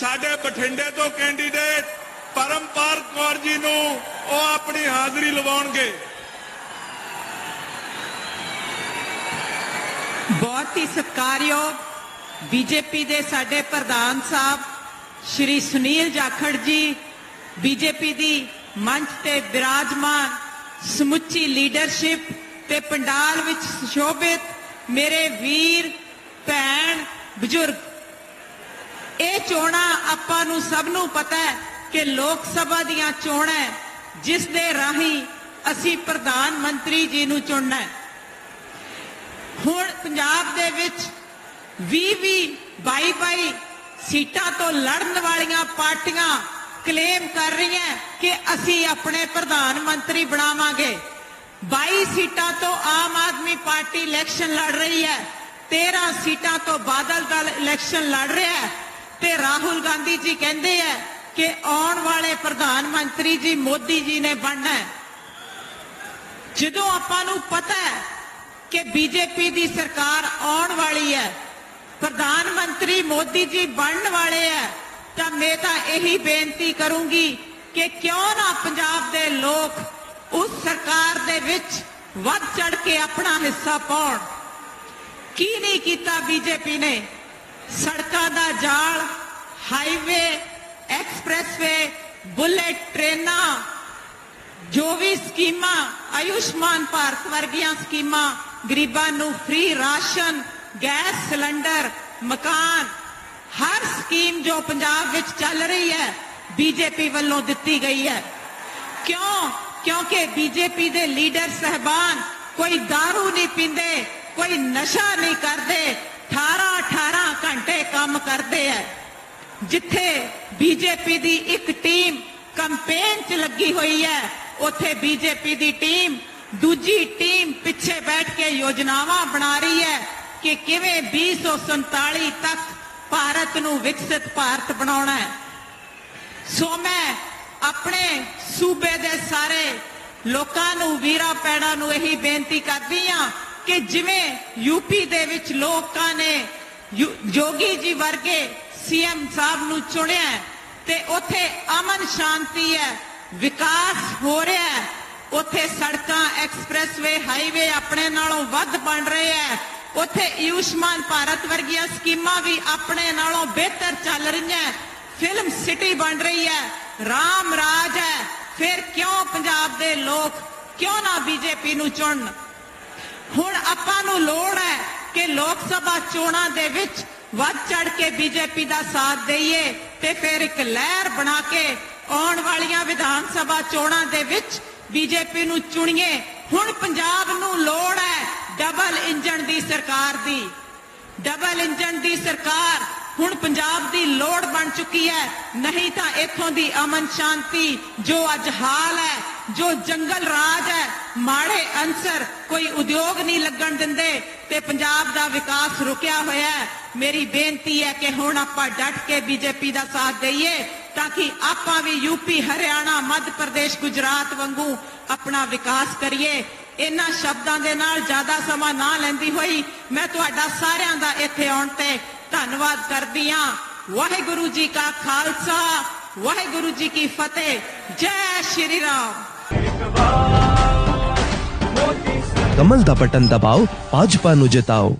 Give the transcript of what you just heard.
ਸਾਡੇ ਬਠਿੰਡੇ ਤੋਂ ਕੈਂਡੀਡੇਟ ਪਰਮਪਾਲ ਕੌਰ ਜੀ ਨੂੰ ਉਹ ਆਪਣੀ ਹਾਜ਼ਰੀ ਲਵਾਉਣਗੇ। ਬਹੁਤ ਹੀ ਸਤਿਕਾਰਯੋਗ ਬੀਜੇਪੀ ਦੇ ਸਾਡੇ ਪ੍ਰਧਾਨ ਸਾਹਿਬ, ਸ਼੍ਰੀ ਸੁਨੀਲ ਜਾਖੜ ਜੀ, ਬੀਜੇਪੀ ਦੀ ਮੰਚ ਤੇ ਬਿਰਾਜਮਾਨ ਸਮੁੱਚੀ ਲੀਡਰਸ਼ਿਪ ਤੇ ਪੰਡਾਲ ਵਿੱਚ ਸ਼ੋਭਿਤ ਮੇਰੇ ਵੀਰ, ਭੈਣ, ਬਜ਼ੁਰਗ ਇਹ ਚੋਣਾਂ ਆਪਾਂ ਨੂੰ ਸਭ ਨੂੰ ਪਤਾ ਹੈ ਕਿ ਲੋਕ ਸਭਾ ਦੀਆਂ ਚੋਣਾਂ ਹੈ, ਜਿਸ ਦੇ ਰਾਹੀਂ ਅਸੀਂ ਪ੍ਰਧਾਨ ਮੰਤਰੀ ਜੀ ਨੂੰ ਚੁਣਨਾ ਹੈ। ਹੁਣ ਪੰਜਾਬ ਦੇ ਵਿੱਚ 20 20 22 22 ਸੀਟਾਂ ਤੋਂ ਲੜਨ ਵਾਲੀਆਂ ਪਾਰਟੀਆਂ ਕਲੇਮ ਕਰ ਰਹੀਆਂ ਕਿ ਅਸੀਂ ਆਪਣੇ ਪ੍ਰਧਾਨ ਮੰਤਰੀ ਬਣਾਵਾਂਗੇ। 22 ਸੀਟਾਂ ਤੋਂ ਆਮ ਆਦਮੀ ਪਾਰਟੀ ਇਲੈਕਸ਼ਨ ਲੜ ਰਹੀ ਹੈ 13 ਸੀਟਾਂ ਤੋਂ ਬਾਦਲ ਦਲ ਇਲੈਕਸ਼ਨ ਲੜ ਰਿਹਾ ਹੈ। ਤੇ ਰਾਹੁਲ ਗਾਂਧੀ ਜੀ ਕਹਿੰਦੇ ਹੈ ਕਿ ਆਉਣ ਵਾਲੇ ਪ੍ਰਧਾਨ ਮੰਤਰੀ ਜੀ ਮੋਦੀ ਜੀ ਨੇ ਬਣਨਾ ਹੈ। ਜਦੋਂ ਆਪਾਂ ਨੂੰ ਪਤਾ ਹੈ ਕਿ ਬੀਜੇਪੀ ਦੀ ਸਰਕਾਰ ਆਉਣ ਵਾਲੀ ਹੈ, ਪ੍ਰਧਾਨ ਮੰਤਰੀ ਮੋਦੀ ਜੀ ਬਣਨ ਵਾਲੇ ਹੈ, ਤਾਂ ਮੈਂ ਤਾਂ ਇਹੀ ਬੇਨਤੀ ਕਰੂੰਗੀ ਕਿ ਕਿਉਂ ਨਾ ਪੰਜਾਬ ਦੇ ਲੋਕ ਉਸ ਸਰਕਾਰ ਦੇ ਵਿੱਚ ਵੱਧ ਚੜ ਕੇ ਆਪਣਾ ਹਿੱਸਾ ਪਾਉਣ। ਕੀ ਨਹੀਂ ਕੀਤਾ ਬੀਜੇਪੀ ਨੇ? ਸੜਕ ਦਾ ਜਾਲ ਹਾਈਵੇ ਐਕਸਪ੍ਰੈਸਵੇ ਬੁਲੇਟ ਟ੍ਰੇਨਾਂ ਜੋ ਵੀ ਸਕੀਮਾਂ, ਆਯੁਸ਼ਮਾਨ ਭਾਰਤ ਵਰਗੀਆਂ ਸਕੀਮਾਂ, ਗਰੀਬਾਂ ਨੂੰ ਫ੍ਰੀ ਰਾਸ਼ਨ, ਗੈਸ ਸਿਲੰਡਰ, ਮਕਾਨ, ਹਰ ਸਕੀਮ ਜੋ ਪੰਜਾਬ ਵਿੱਚ ਚੱਲ ਰਹੀ ਹੈ ਬੀਜੇਪੀ ਵੱਲੋਂ ਦਿੱਤੀ ਗਈ ਹੈ। ਕਿਉਂ? ਕਿਉਂਕਿ ਬੀਜੇਪੀ ਦੇ ਲੀਡਰ ਸਹਿਬਾਨ ਕੋਈ दारू ਨਹੀਂ ਪੀਂਦੇ, ਕੋਈ ਨਸ਼ਾ ਨਹੀਂ ਕਰਦੇ 18 ਕੰਮ ਕਰਦੇ ਐ। ਜਿੱਥੇ ਬੀਜੇਪੀ ਦੀ ਇੱਕ ਟੀਮ ਕੰਪੇਨ 'ਚ ਲੱਗੀ ਹੋਈ ਹੈ ਉੱਥੇ ਬੀਜੇਪੀ ਦੀ ਟੀਮ ਦੂਜੀ ਟੀਮ ਪਿੱਛੇ ਬੈਠ ਕੇ ਯੋਜਨਾਵਾਂ ਬਣਾ ਰਹੀ ਹੈ ਕਿ ਕਿਵੇਂ 2047 ਤੱਕ ਭਾਰਤ ਨੂੰ ਵਿਕਸਿਤ ਭਾਰਤ ਬਣਾਉਣਾ ਹੈ ਸੋ ਮੈਂ ਆਪਣੇ ਸੂਬੇ ਦੇ ਸਾਰੇ ਲੋਕਾਂ ਨੂੰ, ਵੀਰਾਂ ਪੈੜਾਂ ਨੂੰ ਇਹੀ ਬੇਨਤੀ ਕਰਦੀ ਆ ਕਿ ਜਿਵੇਂ ਯੂਪੀ ਦੇ ਵਿੱਚ ਲੋਕਾਂ ਨੇ ਜੋਗੀ ਜੀ ਵਰਗੇ ਸੀਐਮ ਸਾਹਿਬ ਨੂੰ ਚੁਣਿਆ ਤੇ ਉੱਥੇ ਅਮਨ ਸ਼ਾਂਤੀ ਹੈ, ਵਿਕਾਸ ਹੋ ਰਿਹਾ ਹੈ। ਉੱਥੇ ਸੜਕਾਂ, ਐਕਸਪ੍ਰੈਸਵੇ, ਹਾਈਵੇ ਆਪਣੇ ਨਾਲੋਂ ਵੱਧ ਬਣ ਰਹੇ ਹੈ। ਉੱਥੇ ਆਯੁਸ਼ਮਾਨ ਭਾਰਤ ਵਰਗੀਆਂ ਸਕੀਮਾਂ ਵੀ ਆਪਣੇ ਨਾਲੋਂ ਬਿਹਤਰ ਚੱਲ ਰਹੀਆਂ ਫਿਲਮ ਸਿਟੀ ਬਣ ਰਹੀ ਹੈ, ਰਾਮ ਰਾਜ ਹੈ। ਫਿਰ ਕਿਉਂ ਪੰਜਾਬ ਦੇ ਲੋਕ ਕਿਉਂ ਨਾ ਬੀਜੇਪੀ ਨੂੰ ਚੁਣਨ? ਹੁਣ ਆਪਾਂ ਨੂੰ ਲੋੜ ਹੈ ਕਿ ਲੋਕ ਸਭਾ ਚੋਣਾਂ ਦੇ ਵਿੱਚ ਵੱਧ ਚੜ ਕੇ ਬੀਜੇਪੀ ਦਾ ਸਾਥ ਦਈਏ ਤੇ ਫਿਰ ਇੱਕ ਲਹਿਰ ਬਣਾ ਕੇ ਆਉਣ ਵਾਲੀਆਂ ਵਿਧਾਨ ਸਭਾ ਚੋਣਾਂ ਦੇ ਵਿੱਚ ਬੀਜੇਪੀ ਨੂੰ ਚੁਣੀਏ। ਹੁਣ ਪੰਜਾਬ ਨੂੰ ਲੋੜ ਹੈ ਡਬਲ ਇੰਜਣ ਦੀ ਸਰਕਾਰ ਦੀ। ਡਬਲ ਇੰਜਣ ਦੀ ਸਰਕਾਰ ਹੁਣ ਪੰਜਾਬ ਦੀ ਲੋੜ ਬਣ ਚੁੱਕੀ ਹੈ। ਨਹੀਂ ਤਾਂ ਇੱਥੋਂ ਦੀ ਅਮਨ ਸ਼ਾਂਤੀ, ਜੋ ਅੱਜ ਹਾਲ ਹੈ, ਜੋ ਜੰਗਲ ਰਾਜ ਹੈ, ਮਾੜੇ ਅੰਸਰ ਕੋਈ ਉਦਯੋਗ ਨਹੀਂ ਲੱਗਣ ਦਿੰਦੇ ਤੇ ਪੰਜਾਬ ਦਾ ਵਿਕਾਸ ਰੁਕਿਆ ਹੋਇਆ ਹੈ। ਮੇਰੀ ਬੇਨਤੀ ਹੈ ਕਿ ਹੁਣ ਆਪਾਂ ਡਟ ਕੇ ਬੀਜੇਪੀ ਦਾ ਸਾਥ ਦਈਏ ਤਾਂ ਕਿ ਆਪਾਂ ਵੀ ਯੂਪੀ ਹਰਿਆਣਾ, ਮੱਧ ਪ੍ਰਦੇਸ਼, ਗੁਜਰਾਤ ਵਾਂਗੂ ਆਪਣਾ ਵਿਕਾਸ ਕਰੀਏ। ਇਹਨਾਂ ਸ਼ਬਦਾਂ ਦੇ ਨਾਲ ਜ਼ਿਆਦਾ ਸਮਾਂ ਨਾ ਲੈਂਦੀ ਹੋਈ ਮੈਂ ਤੁਹਾਡਾ ਸਾਰਿਆਂ ਦਾ ਇੱਥੇ ਆਉਣ ਤੇ ਧੰਨਵਾਦ ਕਰਦੀ ਹਾਂ ਵਾਹਿਗੁਰੂ ਜੀ ਕਾ ਖਾਲਸਾ, ਵਾਹਿਗੁਰੂ ਜੀ ਕੀ ਫਤਿਹ। ਜੈ ਸ਼੍ਰੀ ਰਾਮ। ਕਮਲ ਦਾ ਬਟਨ ਦਬਾਓ ਭਾਜਪਾ ਨੂੰ ਜਿਤਾਓ।